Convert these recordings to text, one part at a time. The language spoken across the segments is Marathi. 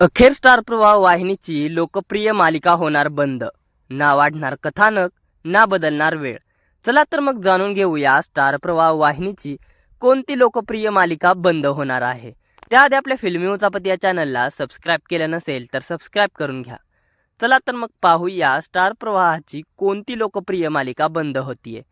अखेर स्टार प्रवाह वाहिनीची लोकप्रिय मालिका होणार बंद. ना वाढणार कथानक ना बदलणार वेळ. चला तर मग जाणून घेऊया स्टार प्रवाह वाहिनीची कोणती लोकप्रिय मालिका बंद होणार आहे. त्याआधी आपल्या फिल्मी उचापत या चॅनलला सबस्क्राईब केलं नसेल तर सबस्क्राईब करून घ्या. चला तर मग पाहूया स्टार प्रवाहाची कोणती लोकप्रिय मालिका बंद होतीये.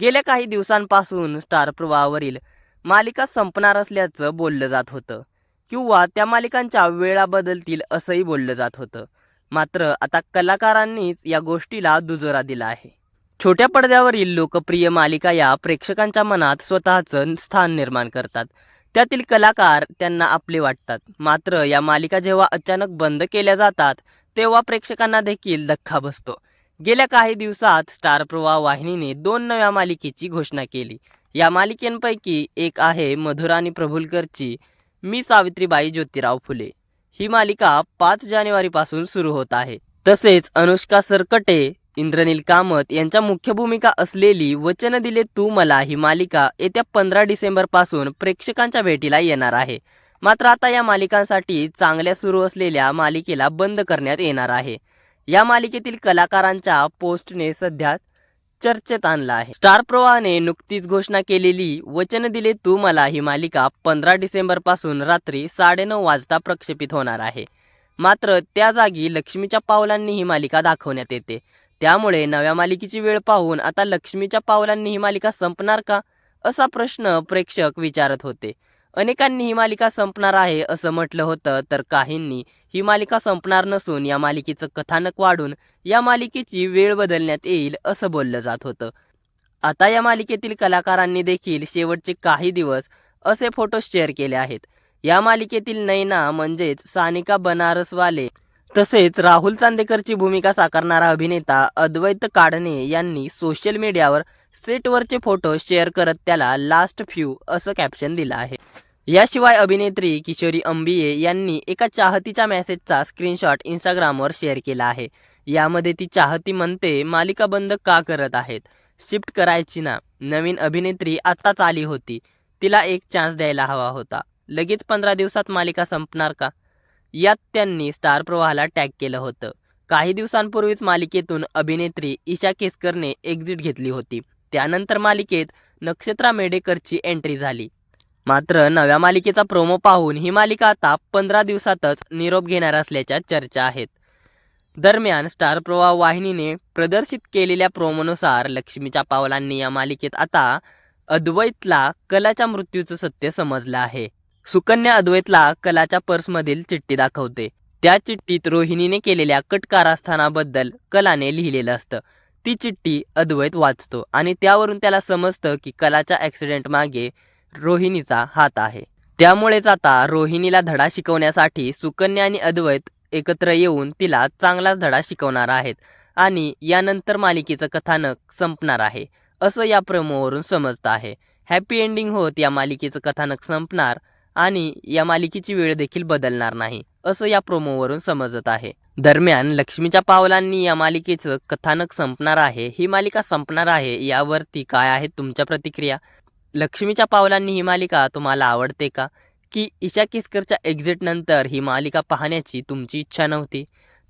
गेल्या काही दिवसांपासून स्टार प्रवाहावरील मालिका संपणार असल्याचं बोललं जात होतं. किंवा त्या मालिकांच्या वेळा बदलतील असंही बोललं जात होतं. मात्र आता कलाकारांनीच या गोष्टीला दुजोरा दिला आहे. छोट्या पडद्यावरील लोकप्रिय मालिका या प्रेक्षकांच्या मनात स्वतःचं स्थान निर्माण करतात. त्यातील कलाकार त्यांना आपले वाटतात. मात्र या मालिका जेव्हा अचानक बंद केल्या जातात तेव्हा प्रेक्षकांना देखील धक्का बसतो. गेल्या काही दिवसात स्टार प्रवाह वाहिनीने दोन नव्या मालिकेची घोषणा केली. या मालिकेंपैकी एक आहे मधुर आणि प्रभुलकरची. मी सावित्रीबाई ज्योतिराव फुले. ही मालिका पाच जानेवारीपासून सुरू होत आहे. तसेच अनुष्का सरकटे इंद्रनील कामत यांच्या मुख्य भूमिका असलेली वचन दिले तू मला ही मालिका येत्या पंधरा डिसेंबरपासून प्रेक्षकांच्या भेटीला येणार आहे. मात्र आता या मालिकांसाठी चांगल्या सुरू असलेल्या मालिकेला बंद करण्यात येणार आहे. या मालिकेतील कलाकारांच्या पोस्टने सध्या चर्चेत आणला आहे. स्टार प्रवाहाने नुकतीच घोषणा केलेली वचन दिले तू मला ही मालिका पंधरा डिसेंबरपासून रात्री साडेनऊ वाजता प्रक्षेपित होणार आहे. मात्र त्या जागी लक्ष्मीच्या पावलांनी ही मालिका दाखवण्यात येते. त्यामुळे नव्या मालिकेची वेळ पाहून आता लक्ष्मीच्या पावलांनी ही मालिका संपणार का? असा प्रश्न प्रेक्षक विचारत होते. अनेकांनी ही मालिका संपणार आहे असं म्हटलं होतं तर काहींनी ही मालिका संपणार नसून या मालिकेचं कथानक वाढून या मालिकेची वेळ बदलण्यात येईल असं बोललं जात होतं. आता या मालिकेतील कलाकारांनी देखील शेवटचे काही दिवस असे फोटो शेअर केले आहेत. या मालिकेतील नैना म्हणजेच सानिका बनारसवाले तसेच राहुल चांदेकरची भूमिका साकारणारा अभिनेता अद्वैत काढणे यांनी सोशल मीडियावर सेटवरचे फोटो शेअर करत त्याला लास्ट फ्यू असं कॅप्शन दिलं आहे. याशिवाय अभिनेत्री किशोरी अंबिये यांनी एका चाहतीच्या मेसेजचा स्क्रीनशॉट इंस्टाग्रामवर शेअर केला आहे. यामध्ये ती चाहती म्हणते मालिका बंद का करत आहेत? शिफ्ट करायची ना. नवीन अभिनेत्री आत्ताच आली होती. तिला एक चान्स द्यायला हवा होता. लगेच पंधरा दिवसात मालिका संपणार का? यात त्यांनी स्टार प्रवाहाला टॅग केलं होतं. काही दिवसांपूर्वीच मालिकेतून अभिनेत्री ईशा केसकरने एक्झिट घेतली होती. त्यानंतर मालिकेत नक्षत्रा मेडेकरची एंट्री झाली. मात्र नव्या मालिकेचा प्रोमो पाहून ही मालिका आता पंधरा दिवसातच निरोप घेणार असल्याच्या चर्चा आहेत. दरम्यान स्टार प्रवाह वाहिनीने प्रदर्शित केलेल्या प्रोमोनुसार लक्ष्मीच्या पावलांनी या मालिकेत आता अद्वैतला कलाच्या मृत्यूचं सत्य समजलं आहे. सुकन्या अद्वैतला कलाच्या पर्समधील चिठ्ठी दाखवते. त्या चिठ्ठीत रोहिणीने केलेल्या कट कारस्थानाबद्दल कलाने लिहिलेलं असतं. ती चिठ्ठी अद्वैत वाचतो आणि त्यावरून त्याला समजतं की कलाच्या ॲक्सिडेंट मागे रोहिणीचा हात आहे. त्यामुळेच आता रोहिणीला धडा शिकवण्यासाठी सुकन्या आणि अद्वैत एकत्र येऊन तिला चांगलाच धडा शिकवणार आहेत आणि यानंतर मालिकेचं कथानक संपणार आहे. असं या प्रोमोवरून समजतं आहे. हॅपी एंडिंग होत या मालिकेचं कथानक संपणार आणि या मालिकेची वेळ देखील बदलणार नाही असं या प्रोमोवरून समजत आहे. दरम्यान लक्ष्मीच्या पावलांनी या मालिकेचं कथानक संपणार आहे. ही मालिका संपणार आहे यावरती काय आहेत तुमच्या प्रतिक्रिया? लक्ष्मीच्या पावलांनी ही मालिका तुम्हाला आवडते का? की ईशा किसकरच्या एक्झिटनंतर ही मालिका पाहण्याची तुमची इच्छा नव्हती?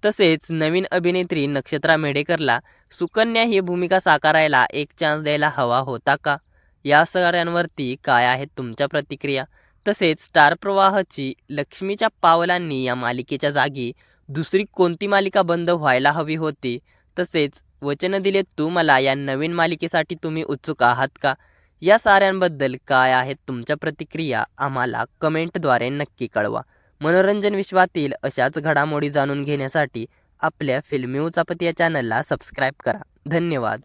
तसेच नवीन अभिनेत्री नक्षत्रा मेढेकरला सुकन्या ही भूमिका साकारायला एक चान्स द्यायला हवा होता का? या सगळ्यांवरती काय आहेत तुमच्या प्रतिक्रिया? तसेच स्टार प्रवाहाची लक्ष्मीच्या पावलांनी या मालिकेच्या जागी दुसरी कोणती मालिका बंद व्हायला हवी होती? तसेच वचन दिले तू मला या नवीन मालिकेसाठी तुम्ही उत्सुक आहात का? या साऱ्यांबद्दल काय आहेत तुमच्या प्रतिक्रिया आम्हाला कमेंटद्वारे नक्की कळवा. मनोरंजन विश्वातील अशाच घडामोडी जाणून घेण्यासाठी आपल्या फिल्मी उचापत या चॅनलला सबस्क्राईब करा. धन्यवाद.